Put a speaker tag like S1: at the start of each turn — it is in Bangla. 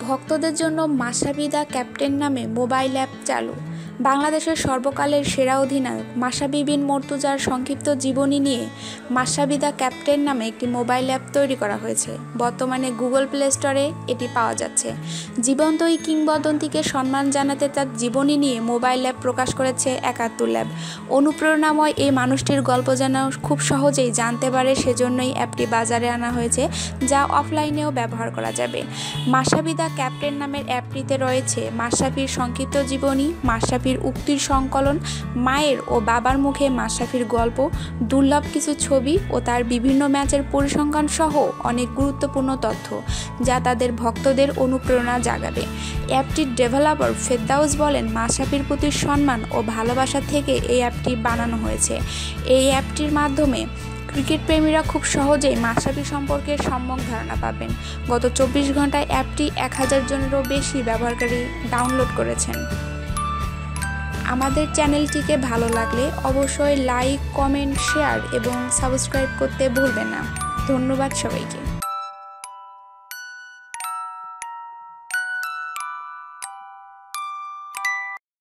S1: ভক্তদের জন্য মাসাবিদা ক্যাপ্টেন নামে মোবাইল অ্যাপ চালু। বাংলাদেশের সর্বকালের সেরা অধিনায়ক মাসাবি বিন মর্তুজার সংক্ষিপ্ত জীবনী নিয়ে মাসাবিদা ক্যাপ্টেন নামে একটি মোবাইল অ্যাপ তৈরি করা হয়েছে। বর্তমানে গুগল প্লে স্টোরে এটি পাওয়া যাচ্ছে। জীবন্ত এই কিংবদন্তিকে সম্মান জানাতে তার জীবনী নিয়ে মোবাইল অ্যাপ প্রকাশ করেছে একাত্তর ল্যাব। অনুপ্রেরণাময় এই মানুষটির গল্প যেন খুব সহজেই জানতে পারে সেজন্যই অ্যাপটি বাজারে আনা হয়েছে, যা অফলাইনেও ব্যবহার করা যাবে। মাসাবিদা ক্যাপ্টেন নামের অ্যাপটিতে রয়েছে মাসাফির সংক্ষিপ্ত জীবনী মাসাফির উক্তির সংকলন, মায়ের ও বাবার মুখে মাসাফির গল্প, দুর্লভ কিছু ছবি ও তার বিভিন্ন ম্যাচের পরিসংখ্যান সহ অনেক গুরুত্বপূর্ণ তথ্য যা তাদের ভক্তদের অনুপ্রেরণা জাগাবে। অ্যাপটির ডেভেলপার ফেদ্দাউস বলেন মাসাফির প্রতি সম্মান ও ভালোবাসা থেকে এই অ্যাপটি বানানো হয়েছে। এই অ্যাপটির মাধ্যমে ক্রিকেট প্রেমীরা খুব সহজেই মাশরাফি সম্পর্কে সম্যক ধারণা পাবেন। গত চব্বিশ ঘন্টায় অ্যাপটি এক হাজার জনেরও বেশি ব্যবহারকারী ডাউনলোড করেছেন। আমাদের চ্যানেলটিকে ভালো লাগলে অবশ্যই লাইক, কমেন্ট, শেয়ার এবং সাবস্ক্রাইব করতে ভুলবেন না। ধন্যবাদ সবাইকে।